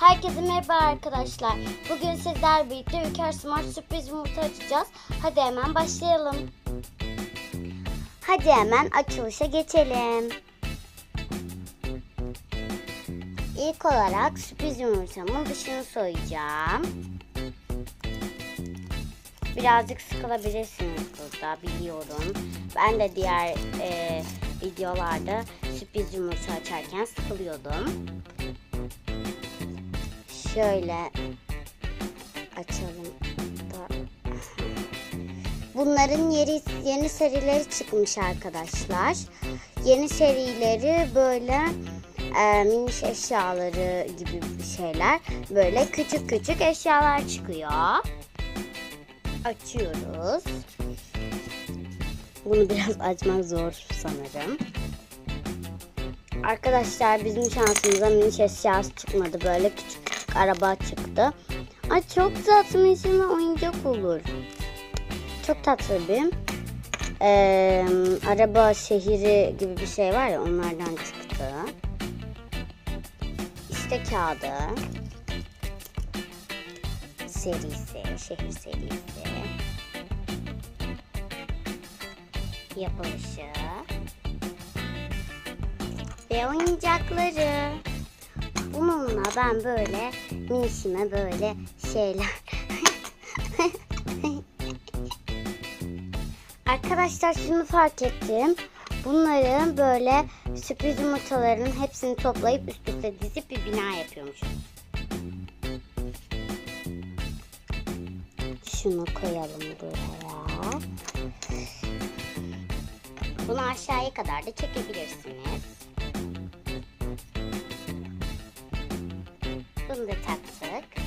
Herkese merhaba arkadaşlar. Bugün sizler birlikte Ülker Smart sürpriz yumurta açacağız. Hadi hemen başlayalım. Hadi hemen açılışa geçelim. İlk olarak sürpriz yumurtamın dışını soyacağım. Birazcık sıkılabilirsiniz burada biliyorum. Ben de diğer e, videolarda sürpriz yumurta açarken sıkılıyordum. Şöyle açalım. Bunların yeni, yeni serileri çıkmış arkadaşlar. Yeni serileri böyle e, miniş eşyaları gibi şeyler. Böyle küçük küçük eşyalar çıkıyor. Açıyoruz. Bunu biraz açmak zor sanırım. Arkadaşlar bizim şansımıza miniş eşyası çıkmadı. Böyle küçük küçük araba çıktı. Ay çok tatlı içinde oyuncak olur. Çok tatlı bir ee, araba şehri gibi bir şey var ya onlardan çıktı. İşte kağıdı. Serisi, şehir serisi. Yapılışı. Ve oyuncakları. Bununla ben böyle minişime böyle şeyler. Arkadaşlar şunu fark ettim. Bunların böyle sürpriz yumurtalarının hepsini toplayıp üst üste dizip bir bina yapıyormuşuz. Şunu koyalım buraya. Bunu aşağıya kadar da çekebilirsiniz. Bunu da taktık.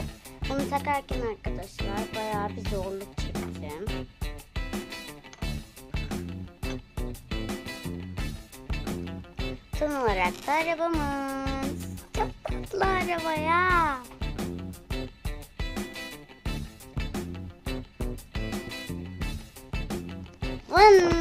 Bunu takarken arkadaşlar bayağı bir zorluk çektim. Son olarak da arabamız. Çok tatlı araba ya. Vın.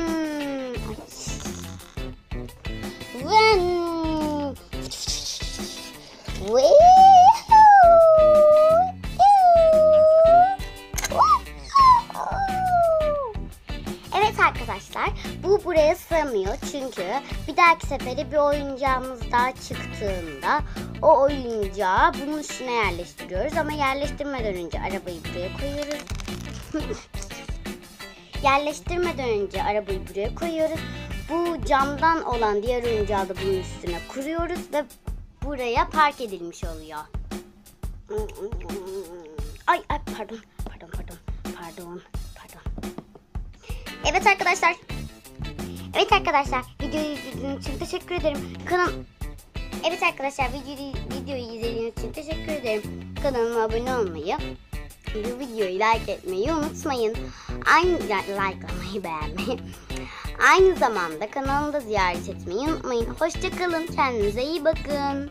Arkadaşlar bu buraya sığmıyor çünkü bir dahaki sefere bir oyuncağımız daha çıktığında o oyuncağı bunun üstüne yerleştiriyoruz ama yerleştirmeden önce arabayı buraya koyuyoruz. yerleştirmeden önce arabayı buraya koyuyoruz. Bu camdan olan diğer oyuncağı da bunun üstüne kuruyoruz ve buraya park edilmiş oluyor. Ay ay pardon pardon pardon pardon. Evet arkadaşlar. Evet arkadaşlar videoyu izlediğiniz için teşekkür ederim. Kanal Evet arkadaşlar videoyu, videoyu izlediğiniz için teşekkür ederim. Kanalıma abone olmayı, bu videoyu like etmeyi unutmayın. Aynı like like'lamayı beğenmeyi. Aynı zamanda kanalımda ziyaret etmeyi unutmayın. Hoşçakalın. Kendinize iyi bakın.